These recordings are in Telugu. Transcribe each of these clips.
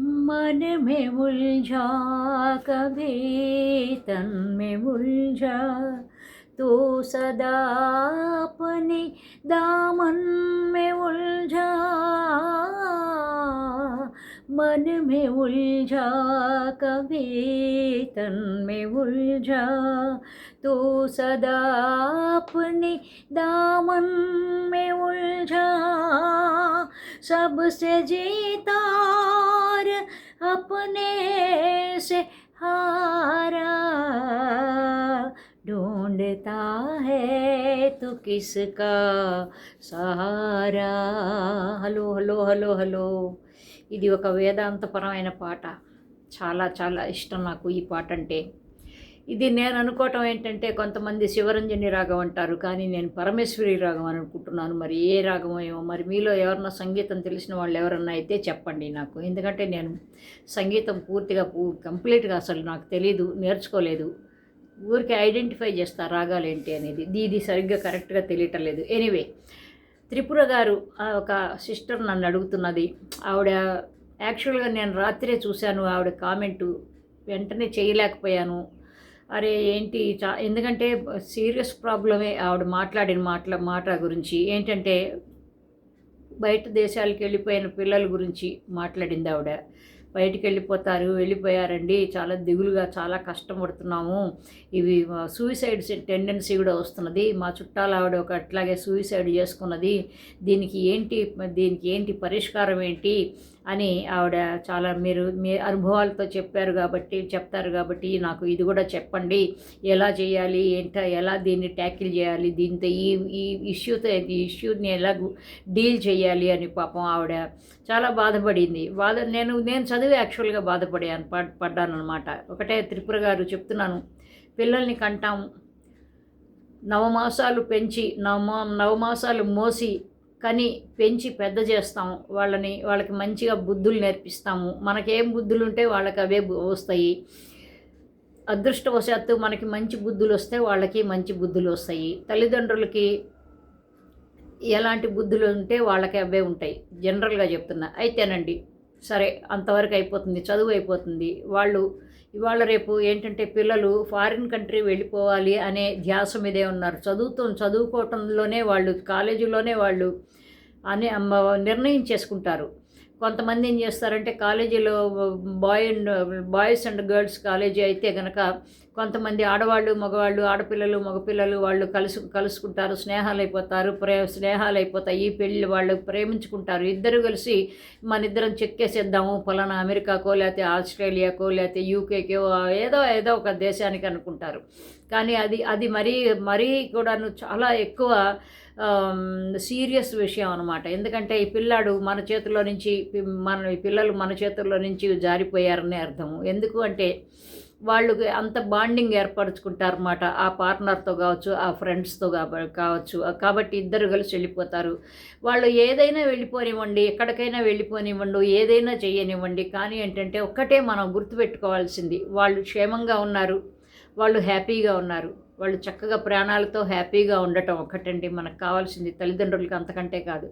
मन में उलझा, कभी तन में उलझा। तो सदा अपने दामन में उलझा, मन में उलझा, कभी तन में उलझा। तो सदा अपने दामन में उलझा। सबसे जीता और अपने से हारा ढूंढता है तो किसका Sahara hello hello hello hello ఇది ఒక వేదాంతపరమైన పాట చాలా చాలా ఇష్టం నాకు ఈ పాట అంటే ఇది నేను అనుకోవటం ఏంటంటే కొంతమంది శివరంజని రాగం అంటారు కానీ నేను పరమేశ్వరి రాగం అని అనుకుంటున్నాను. మరి ఏ రాగమో ఏమో మరి మీలో ఎవరన్నా సంగీతం తెలిసిన వాళ్ళు ఎవరన్నా అయితే చెప్పండి నాకు. ఎందుకంటే నేను సంగీతం పూర్తిగా పూ కంప్లీట్గా అసలు నాకు తెలీదు నేర్చుకోలేదు. ఊరికి ఐడెంటిఫై చేస్తా రాగాలు ఏంటి అనేది. ఇది సరిగ్గా కరెక్ట్గా తెలియటం లేదు. ఎనీవే త్రిపుర గారు ఆ ఒక సిస్టర్ నన్ను అడుగుతున్నది. ఆవిడ యాక్చువల్గా నేను రాత్రే చూశాను ఆవిడ కామెంటు వెంటనే చేయలేకపోయాను. అరే ఏంటి చా ఎందుకంటే సీరియస్ ప్రాబ్లమే ఆవిడ మాట్లాడిన మాటల మాట గురించి. ఏంటంటే బయట దేశాలకు వెళ్ళిపోయిన పిల్లల గురించి మాట్లాడింది ఆవిడ. బయటికి వెళ్ళిపోతారు వెళ్ళిపోయారండి చాలా దిగులుగా చాలా కష్టపడుతున్నాము. ఇవి సూసైడ్ టెండెన్సీ కూడా వస్తున్నది. మా చుట్టాలు ఆవిడ ఒక అట్లాగే సూసైడ్ చేసుకున్నది. దీనికి ఏంటి దీనికి ఏంటి పరిష్కారం ఏంటి? అని ఆవిడ చాలా మీరు మీ అనుభవాలతో చెప్పారు కాబట్టి చెప్తారు కాబట్టి నాకు ఇది కూడా చెప్పండి. ఎలా చేయాలి? ఏంట? ఎలా దీన్ని ట్యాకిల్ చేయాలి? దీంతో ఈ ఈ ఇష్యూతో ఈ ఇష్యూని ఎలా డీల్ చేయాలి అని పాపం ఆవిడ చాలా బాధపడింది. బాధ నేను నేను చదివి యాక్చువల్గా బాధపడాను పడ్డాను అనమాట ఒకటే త్రిపుర గారు చెప్తున్నాను. పిల్లల్ని కంటాం నవమాసాలు పెంచి నవమా నవమాసాలు మోసి కని పెంచి పెద్ద చేస్తాము. వాళ్ళని వాళ్ళకి మంచిగా బుద్ధులు నేర్పిస్తాము. మనకేం బుద్ధులు ఉంటే వాళ్ళకి అవే వస్తాయి. అదృష్టవశాత్తు మనకి మంచి బుద్ధులు వస్తే వాళ్ళకి మంచి బుద్ధులు వస్తాయి. తల్లిదండ్రులకి ఎలాంటి బుద్ధులు ఉంటే వాళ్ళకి అవే ఉంటాయి. జనరల్గా చెప్తున్నా. అయితేనండి సరే అంతవరకు అయిపోతుంది చదువు అయిపోతుంది. వాళ్ళు ఇవాళ రేపు ఏంటంటే పిల్లలు ఫారిన్ కంట్రీ వెళ్ళిపోవాలి అనే ధ్యాస మీదే ఉన్నారు. చదువుతూ చదువుకోవటంలోనే వాళ్ళు కాలేజీలోనే వాళ్ళు అని నిర్ణయం చేసుకుంటారు. కొంతమంది ఏం చేస్తారంటే కాలేజీలో boy and boys and girls college అయితే కనుక కొంతమంది ఆడవాళ్ళు మగవాళ్ళు ఆడపిల్లలు మగపిల్లలు వాళ్ళు కలుసు కలుసుకుంటారు స్నేహాలు అయిపోతారు ప్రే స్నేహాలు అయిపోతాయి ఈ పెళ్ళి వాళ్ళు ప్రేమించుకుంటారు. ఇద్దరు కలిసి మన ఇద్దరం చెక్కేసేద్దాము ఫలానా అమెరికాకో లేకపోతే ఆస్ట్రేలియాకో లేకపోతే యూకేకో ఏదో ఏదో ఒక దేశానికి అనుకుంటారు. కానీ అది అది మరీ మరీ కూడాను చాలా ఎక్కువ సీరియస్ విషయం అనమాట ఎందుకంటే ఈ పిల్లాడు మన చేతుల్లో నుంచి మన పిల్లలు మన చేతుల్లో నుంచి జారిపోయారని అర్థము. ఎందుకు అంటే వాళ్ళు అంత బాండింగ్ ఏర్పరచుకుంటారన్నమాట. ఆ పార్ట్నర్తో కావచ్చు ఆ ఫ్రెండ్స్తో కావచ్చు కాబట్టి ఇద్దరు కలిసి వెళ్ళిపోతారు. వాళ్ళు ఏదైనా వెళ్ళిపోనివ్వండి ఎక్కడికైనా వెళ్ళిపోనివ్వండి ఏదైనా చేయనివ్వండి కానీ ఏంటంటే ఒక్కటే మనం గుర్తుపెట్టుకోవాల్సింది. వాళ్ళు క్షేమంగా ఉన్నారు. వాళ్ళు హ్యాపీగా ఉన్నారు. వాళ్ళు చక్కగా ప్రాణాలతో హ్యాపీగా ఉండటం ఒకటండి మనకు కావాల్సింది తల్లిదండ్రులకి అంతకంటే కాదు.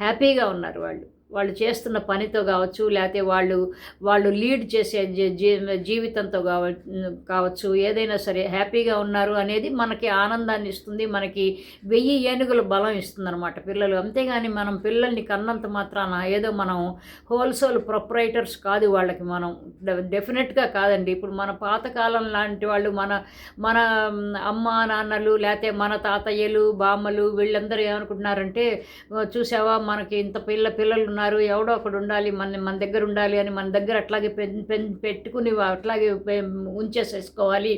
హ్యాపీగా ఉన్నారు వాళ్ళు. వాళ్ళు చేస్తున్న పనితో కావచ్చు లేకపోతే వాళ్ళు వాళ్ళు లీడ్ చేసే జీవితంతో కావచ్చు ఏదైనా సరే హ్యాపీగా ఉన్నారు అనేది మనకి ఆనందాన్ని ఇస్తుంది మనకి వెయ్యి ఏనుగుల బలం ఇస్తుంది అనమాట పిల్లలు. అంతేగాని మనం పిల్లల్ని కన్నంత మాత్రాన ఏదో మనం హోల్సేల్ ప్రొపరేటర్స్ కాదు వాళ్ళకి మనం. డెఫినెట్గా కాదండి. ఇప్పుడు మన పాతకాలం లాంటి వాళ్ళు మన మన అమ్మ నాన్నలు లేకపోతే మన తాతయ్యలు బామ్మలు వీళ్ళందరూ ఏమనుకుంటున్నారంటే చూసావా? మనకి ఇంత పిల్ల పిల్లలు ఉన్నారు ఎవడో ఒకడు ఉండాలి మన మన దగ్గర ఉండాలి అని మన దగ్గర అట్లాగే పెట్టుకుని అట్లాగే ఉంచేసేసుకోవాలి.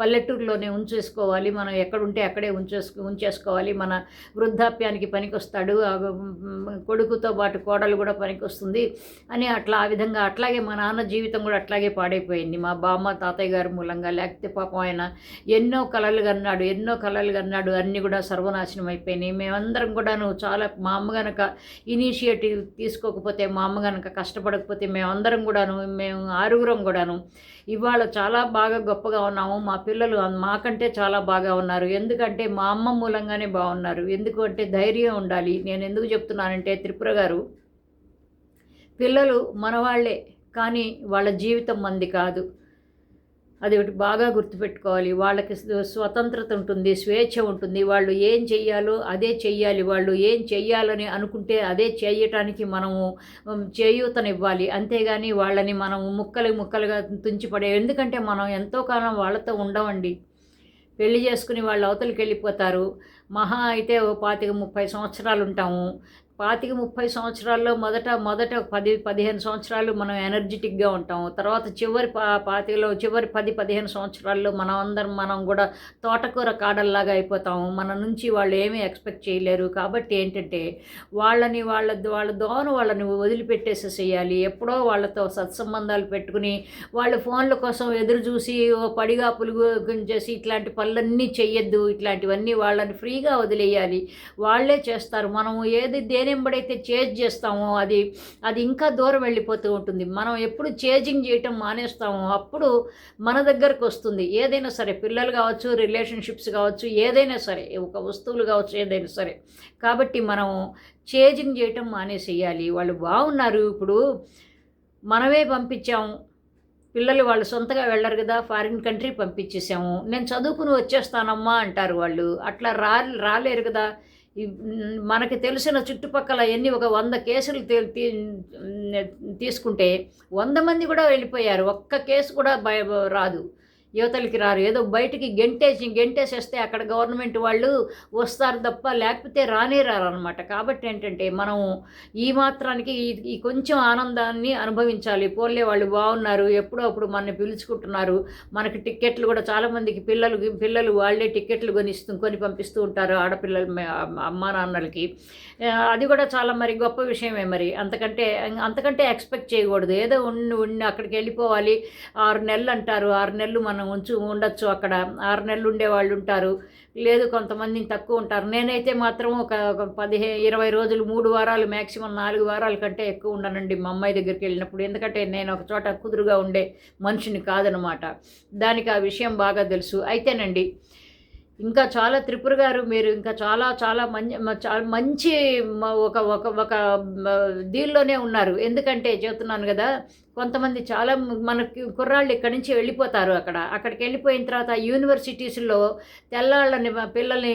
పల్లెటూరులోనే ఉంచేసుకోవాలి మనం ఎక్కడుంటే అక్కడే ఉంచేసుకో ఉంచేసుకోవాలి. మన వృద్ధాప్యానికి పనికొస్తాడు కొడుకుతో పాటు కోడలు కూడా పనికొస్తుంది అని అట్లా ఆ విధంగా అట్లాగే మా నాన్న జీవితం కూడా అట్లాగే పాడైపోయింది. మా బామ్మ తాతయ్య గారి మూలంగా లేకపోతే పాపం ఆయన ఎన్నో కళలు కన్నాడు ఎన్నో కళలు కన్నాడు అన్నీ కూడా సర్వనాశనం అయిపోయినాయి. మేమందరం కూడాను చాలా మా అమ్మ గనక ఇనిషియేటివ్ తీసుకోకపోతే మా అమ్మ కనుక కష్టపడకపోతే మేమందరం కూడాను మేము ఆరుగురం కూడాను ఇవాళ చాలా బాగా గొప్పగా ఉన్నాము. మా పిల్లలు మాకంటే చాలా బాగా ఉన్నారు. ఎందుకంటే మా అమ్మ మూలంగానే బాగున్నారు. ఎందుకు అంటే ధైర్యం ఉండాలి. నేను ఎందుకు చెప్తున్నానంటే త్రిపుర గారు పిల్లలు మనవాళ్ళే కానీ వాళ్ళ జీవితం మంది కాదు. అది ఒకటి బాగా గుర్తుపెట్టుకోవాలి. వాళ్ళకి స్వతంత్రత ఉంటుంది స్వేచ్ఛ ఉంటుంది. వాళ్ళు ఏం చెయ్యాలో అదే చెయ్యాలి. వాళ్ళు ఏం చెయ్యాలని అనుకుంటే అదే చేయటానికి మనము చేయూతనివ్వాలి. అంతేగాని వాళ్ళని మనం ముక్కలు ముక్కలుగా తుంచిపడే ఎందుకంటే మనం ఎంతో కాలం వాళ్ళతో ఉండమండి. పెళ్ళి చేసుకుని వాళ్ళు అవతలికి వెళ్ళిపోతారు మహా అయితే ఓ పాతిక ముప్పై సంవత్సరాలు ఉంటాము. పాతిక ముప్పై సంవత్సరాల్లో మొదట మొదట పది పదిహేను సంవత్సరాలు మనం ఎనర్జెటిక్గా ఉంటాం తర్వాత చివరి పా పాతికలో చివరి పది పదిహేను సంవత్సరాల్లో మనం అందరం మనం కూడా తోటకూర కాడల్లాగా అయిపోతాము. మన నుంచి వాళ్ళు ఏమీ ఎక్స్పెక్ట్ చేయలేరు. కాబట్టి ఏంటంటే వాళ్ళని వాళ్ళ వాళ్ళ దోను వాళ్ళని వదిలిపెట్టేసేసేయాలి. ఎప్పుడో వాళ్ళతో సత్సంబంధాలు పెట్టుకుని వాళ్ళ ఫోన్ల కోసం ఎదురు చూసి పడిగా పులుగు చేసి ఇట్లాంటి పనులన్నీ చెయ్యొద్దు. ఇట్లాంటివన్నీ వాళ్ళని ఫ్రీగా వదిలేయాలి. వాళ్ళే చేస్తారు. మనము ఏది దేనెంబడైతే చేజ్ చేస్తామో అది అది ఇంకా దూరం వెళ్ళిపోతూ ఉంటుంది. మనం ఎప్పుడు చేజింగ్ చేయటం మానేస్తామో అప్పుడు మన దగ్గరకు వస్తుంది. ఏదైనా సరే పిల్లలు కావచ్చు రిలేషన్షిప్స్ కావచ్చు ఏదైనా సరే ఒక వస్తువులు కావచ్చు ఏదైనా సరే. కాబట్టి మనం చేజింగ్ చేయటం మానేసేయాలి. వాళ్ళు బాగున్నారు ఇప్పుడు మనమే పంపించాము. పిల్లలు వాళ్ళు సొంతగా వెళ్ళరు కదా ఫారిన్ కంట్రీ పంపించేసాము. నేను చదువుకుని వచ్చేస్తానమ్మా అంటారు వాళ్ళు. అట్లా రా రాలేరు కదా. మనకి తెలిసిన చుట్టుపక్కల ఎన్ని ఒక వంద కేసులు తీసుకుంటే వంద మంది కూడా వెళ్ళిపోయారు. ఒక్క కేసు కూడా భయ రాదు. యువతలకి రారు. ఏదో బయటికి గెంటేసి గెంటేసేస్తే అక్కడ గవర్నమెంట్ వాళ్ళు వస్తారు తప్ప లేకపోతే రానే రారనమాట కాబట్టి ఏంటంటే మనం ఈ మాత్రానికి ఈ- కొంచెం ఆనందాన్ని అనుభవించాలి. పోలే వాళ్ళు బాగున్నారు ఎప్పుడో అప్పుడు మనని పిలుచుకుంటున్నారు. మనకి టిక్కెట్లు కూడా చాలామందికి పిల్లలు పిల్లలు వాళ్ళే టిక్కెట్లు కొనిస్తూ కొని పంపిస్తూ ఉంటారు ఆడపిల్లలు అమ్మా నాన్నలకి. అది కూడా చాలా మరి గొప్ప విషయమే మరి. అంతకంటే అంతకంటే ఎక్స్పెక్ట్ చేయకూడదు. ఏదో ఉండి ఉండి అక్కడికి వెళ్ళిపోవాలి. ఆరు నెలలు అంటారు. ఆరు నెలలు మనం ఉంచు ఉండొచ్చు. అక్కడ ఆరు నెలలు ఉండే వాళ్ళు ఉంటారు. లేదు కొంతమంది తక్కువ ఉంటారు. నేనైతే మాత్రం ఒక పదిహే ఇరవై రోజులు మూడు వారాలు మ్యాక్సిమం నాలుగు వారాల కంటే ఎక్కువ ఉండనండి మా అమ్మాయి దగ్గరికి వెళ్ళినప్పుడు. ఎందుకంటే నేను ఒక చోట కుదురుగా ఉండే మనిషిని కాదనమాట. దానికి ఆ విషయం బాగా తెలుసు. అయితేనండి ఇంకా చాలా త్రిపుర గారు మీరు ఇంకా చాలా చాలా మంచి మంచి ఒక ఒక ఒక దీనిలోనే ఉన్నారు. ఎందుకంటే చెప్తున్నాను కదా కొంతమంది చాలా మనకి కుర్రాళ్ళు ఇక్కడి నుంచి వెళ్ళిపోతారు అక్కడ. అక్కడికి వెళ్ళిపోయిన తర్వాత యూనివర్సిటీస్లో తెల్లాళ్ళని పిల్లల్ని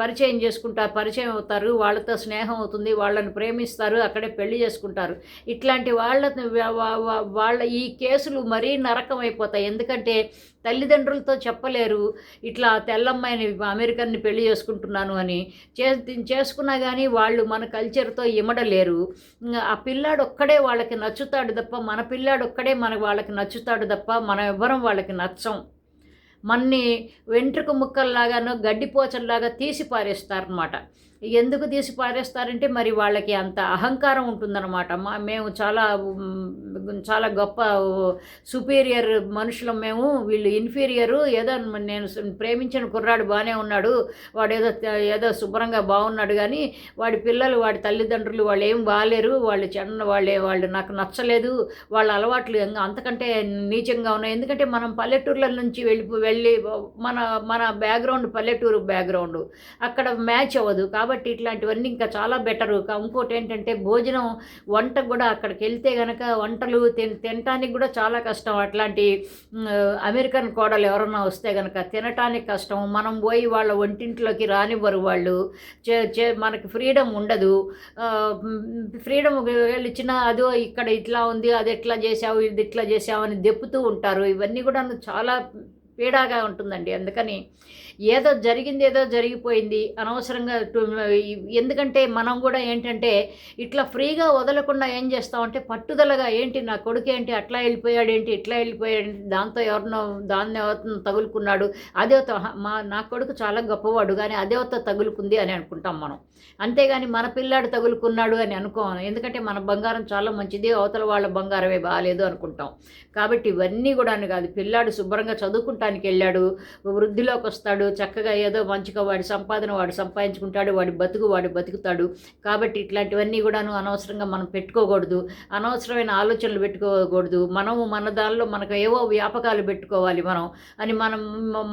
పరిచయం చేసుకుంటారు పరిచయం అవుతారు. వాళ్ళతో స్నేహం అవుతుంది. వాళ్ళని ప్రేమిస్తారు. అక్కడే పెళ్ళి చేసుకుంటారు. ఇట్లాంటి వాళ్ళ వాళ్ళ ఈ కేసులు మరీ నరకం అయిపోతాయి ఎందుకంటే తల్లిదండ్రులతో చెప్పలేరు. ఇట్లా తెల్లమ్మాయిని అమెరికన్ని పెళ్ళి చేసుకుంటున్నాను అని. చే చేసుకున్నా కానీ వాళ్ళు మన కల్చర్తో ఇమడలేరు. ఆ పిల్లాడు ఒక్కడే వాళ్ళకి నచ్చుతాడు తప్ప మన పిల్లాడు ఒక్కడే మన వాళ్ళకి నచ్చుతాడు తప్ప మనం ఎవ్వరం వాళ్ళకి నచ్చం. మన్ని వెంట్రుక ముక్కల్లాగానో గడ్డిపోచల్లాగా తీసి పారేస్తారనమాట ఎందుకు తీసి పారేస్తారంటే మరి వాళ్ళకి అంత అహంకారం ఉంటుందన్నమాట. మా మేము చాలా చాలా గొప్ప సుపీరియర్ మనుషులం మేము. వీళ్ళు ఇన్ఫీరియరు. ఏదో నేను ప్రేమించిన కుర్రాడు బాగానే ఉన్నాడు. వాడు ఏదో ఏదో శుభ్రంగా బాగున్నాడు కానీ వాడి పిల్లలు వాడి తల్లిదండ్రులు వాళ్ళు ఏం బాగాలేరు వాళ్ళు చెన్న వాళ్ళే వాళ్ళు నాకు నచ్చలేదు. వాళ్ళ అలవాట్లు అంతకంటే నీచంగా ఉన్నాయి. ఎందుకంటే మనం పల్లెటూర్ల నుంచి వెళ్ళి వెళ్ళి మన మన బ్యాక్గ్రౌండ్ పల్లెటూరు బ్యాక్గ్రౌండ్ అక్కడ మ్యాచ్ అవ్వదు. కాబట్టి ఇట్లాంటివన్నీ ఇంకా చాలా బెటరు ఇంకోటి ఏంటంటే భోజనం వంట కూడా అక్కడికి వెళ్తే కనుక వంటలు తిన్ తినటానికి కూడా చాలా కష్టం. అట్లాంటి అమెరికన్ కోడలు ఎవరన్నా వస్తే కనుక తినటానికి కష్టం. మనం పోయి వాళ్ళ వంటింట్లోకి రానివ్వరు వాళ్ళు. చే చే మనకి ఫ్రీడమ్ ఉండదు. ఫ్రీడమ్ ఇచ్చిన అదో ఇక్కడ ఇట్లా ఉంది అది ఎట్లా చేసావు ఇది ఇట్లా చేసావు అని దెప్పుతూ ఉంటారు. ఇవన్నీ కూడా చాలా పీడాగా ఉంటుందండి. అందుకని ఏదో జరిగింది ఏదో జరిగిపోయింది అనవసరంగా ఎందుకంటే మనం కూడా ఏంటంటే ఇట్లా ఫ్రీగా వదలకుండా ఏం చేస్తామంటే పట్టుదలగా ఏంటి నా కొడుకు ఏంటి అట్లా వెళ్ళిపోయాడు ఏంటి ఇట్లా వెళ్ళిపోయాడు ఏంటి దాంతో ఎవరినో దాన్ని ఎవరినో తగులుకున్నాడు అదేవత మా నా కొడుకు చాలా గొప్పవాడు కానీ అదేవత తగులుకుంది అని అనుకుంటాం మనం. అంతేగాని మన పిల్లాడు తగులుకున్నాడు అని అనుకోము ఎందుకంటే మన బంగారం చాలా మంచిది అవతల వాళ్ళ బంగారమే బాగాలేదు అనుకుంటాం. కాబట్టి ఇవన్నీ కూడా కాదు పిల్లాడు శుభ్రంగా చదువుకుంటానికి వెళ్ళాడు వృద్ధిలోకి వస్తాడు వాడు చక్కగా ఏదో మంచిగా వాడి సంపాదన వాడు సంపాదించుకుంటాడు వాడి బతుకు వాడు బతుకుతాడు. కాబట్టి ఇట్లాంటివన్నీ కూడాను అనవసరంగా మనం పెట్టుకోకూడదు. అనవసరమైన ఆలోచనలు పెట్టుకోకూడదు. మనము మన దానిలో మనకు ఏవో వ్యాపకాలు పెట్టుకోవాలి మనం. అని మనం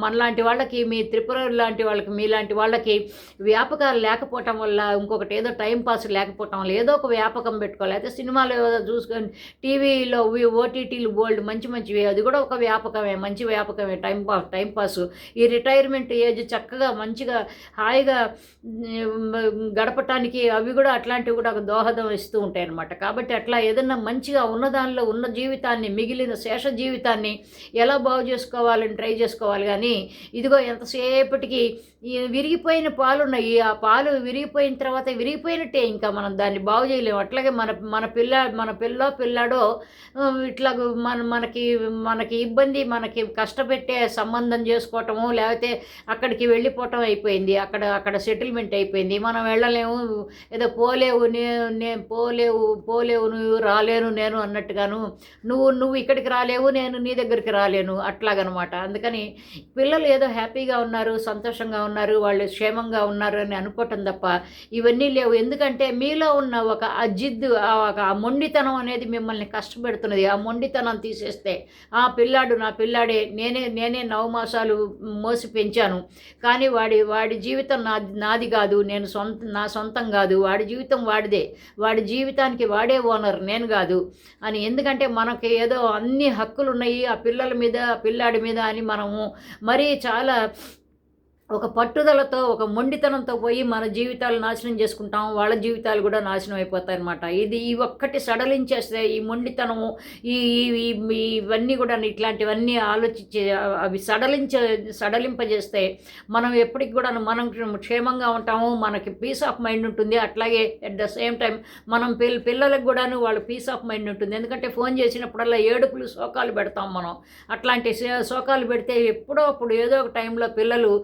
మనలాంటి వాళ్ళకి మీ త్రిపుర లాంటి వాళ్ళకి మీలాంటి వాళ్ళకి వ్యాపకాలు లేకపోవటం వల్ల ఇంకొకటి ఏదో టైం పాస్ లేకపోవటం వల్ల ఏదో ఒక వ్యాపకం పెట్టుకోవాలి. అయితే సినిమాలు ఏదో చూసుకొని టీవీలో ఓటీటీలు బోల్డ్ మంచి మంచివి అది కూడా ఒక వ్యాపకమే మంచి వ్యాపకమే టైం పాస్ టైం పాస్. ఈ రిటైర్మెంట్ ఏజ్ చక్కగా మంచిగా హాయిగా గడపటానికి అవి కూడా అట్లాంటివి కూడా ఒక దోహదం ఇస్తూ ఉంటాయి అన్నమాట కాబట్టి అట్లా ఏదన్నా మంచిగా ఉన్న దానిలో ఉన్న జీవితాన్ని మిగిలిన శేష జీవితాన్ని ఎలా బాగు చేసుకోవాలని ట్రై చేసుకోవాలి కానీ ఇదిగో ఎంతసేపటికి విరిగిపోయిన పాలు ఉన్నాయి ఆ పాలు విరిగిపోయిన తర్వాత విరిగిపోయినట్టే ఇంకా మనం దాన్ని బాగు చేయలేము. అట్లాగే మన మన పిల్ల మన పిల్ల పిల్లాడో ఇట్లా మన మనకి మనకి ఇబ్బంది మనకి కష్టపెట్టే సంబంధం చేసుకోవటము లేకపోతే అక్కడికి వెళ్ళిపోవటం అయిపోయింది. అక్కడ అక్కడ సెటిల్మెంట్ అయిపోయింది. మనం వెళ్ళలేము ఏదో పోలేవు నేను నేను పోలేవు పోలేవు నువ్వు రాలేను నేను అన్నట్టుగాను నువ్వు నువ్వు ఇక్కడికి రాలేవు నేను నీ దగ్గరికి రాలేను అట్లాగనమాట. అందుకని పిల్లలు ఏదో హ్యాపీగా ఉన్నారు సంతోషంగా ఉన్నారు ఉన్నారు వాళ్ళు క్షేమంగా ఉన్నారు అని అనుకోవటం తప్ప ఇవన్నీ లేవు. ఎందుకంటే మీలో ఉన్న ఒక ఆ జిద్దు ఆ ఒక ఆ మొండితనం అనేది మిమ్మల్ని కష్టపెడుతున్నది. ఆ మొండితనం తీసేస్తే ఆ పిల్లాడు నా పిల్లాడే నేనే నేనే నవమాసాలు మోసి పెంచాను. కానీ వాడి వాడి జీవితం నా నాది కాదు. నేను సొంత నా సొంతం కాదు. వాడి జీవితం వాడిదే. వాడి జీవితానికి వాడే ఓనర్ నేను కాదు అని. ఎందుకంటే మనకి ఏదో అన్ని హక్కులు ఉన్నాయి ఆ పిల్లల మీద ఆ పిల్లాడి మీద అని మనము మరీ చాలా ఒక పట్టుదలతో ఒక మొండితనంతో పోయి మన జీవితాలు నాశనం చేసుకుంటాం వాళ్ళ జీవితాలు కూడా నాశనం అయిపోతాయి అనమాట ఇది ఈ ఒక్కటి సడలించేస్తే ఈ మొండితనము ఈ ఇవన్నీ కూడా ఇట్లాంటివన్నీ ఆలోచించే అవి సడలించ సడలింపజేస్తే మనం ఎప్పటికి కూడా మనం క్షేమంగా ఉంటాము మనకి పీస్ ఆఫ్ మైండ్ ఉంటుంది. అట్లాగే అట్ ద సేమ్ టైం మనం పిల్ల పిల్లలకు కూడాను వాళ్ళ పీస్ ఆఫ్ మైండ్ ఉంటుంది. ఎందుకంటే ఫోన్ చేసినప్పుడల్లా ఏడుపులు శోకాలు పెడతాం మనం. అట్లాంటి శోకాలు పెడితే ఎప్పుడో అప్పుడు ఏదో ఒక టైంలో పిల్లలు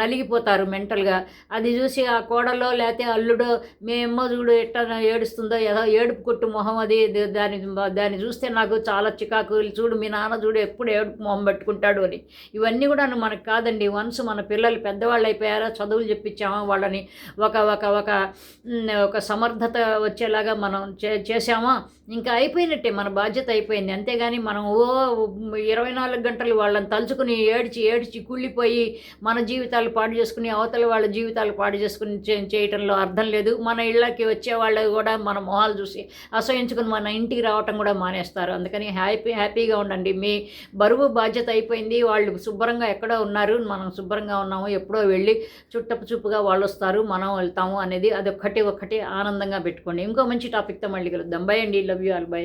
నలిగిపోతారు మెంటల్గా. అది చూసి ఆ కోడలో లేకపోతే అల్లుడో మేమో చూడు ఎట్ట ఏడుస్తుందో ఏదో ఏడుపు కొట్టు మొహం అది దాని దాన్ని చూస్తే నాకు చాలా చికాకు చూడు మీ నాన్న చూడు ఎప్పుడు ఏడుపు మొహం పెట్టుకుంటాడు అని. ఇవన్నీ కూడా మనకు కాదండి. వన్స్ మన పిల్లలు పెద్దవాళ్ళు అయిపోయారా చదువులు చెప్పించామా వాళ్ళని ఒక ఒక ఒక ఒక సమర్థత వచ్చేలాగా మనం చే చేసామా ఇంకా అయిపోయినట్టే మన బాధ్యత అయిపోయింది. అంతేగాని మనం ఓ ఇరవై నాలుగు గంటలు వాళ్ళని తలుచుకుని ఏడ్చి ఏడ్చి కుళ్ళిపోయి మన జీవితాలు పాడు చేసుకుని అవతల వాళ్ళ జీవితాలు పాడు చేసుకుని చేయటంలో అర్థం లేదు. మన ఇళ్ళకి వచ్చే వాళ్ళు కూడా మన మొహాలు చూసి అసహించుకుని మన ఇంటికి రావటం కూడా మానేస్తారు. అందుకని హ్యాపీ హ్యాపీగా ఉండండి. మీ బరువు బాధ్యత అయిపోయింది. వాళ్ళు శుభ్రంగా ఎక్కడో ఉన్నారు. మనం శుభ్రంగా ఉన్నాము. ఎప్పుడో వెళ్ళి చుట్టపు చూపుగా వాళ్ళు వస్తారు. మనం వెళ్తాము అనేది అది ఒక్కటి ఒక్కటి ఆనందంగా పెట్టుకోండి. ఇంకో మంచి టాపిక్తో మళ్ళీ కలుద్దాం. బై అండి. Love you all. బై.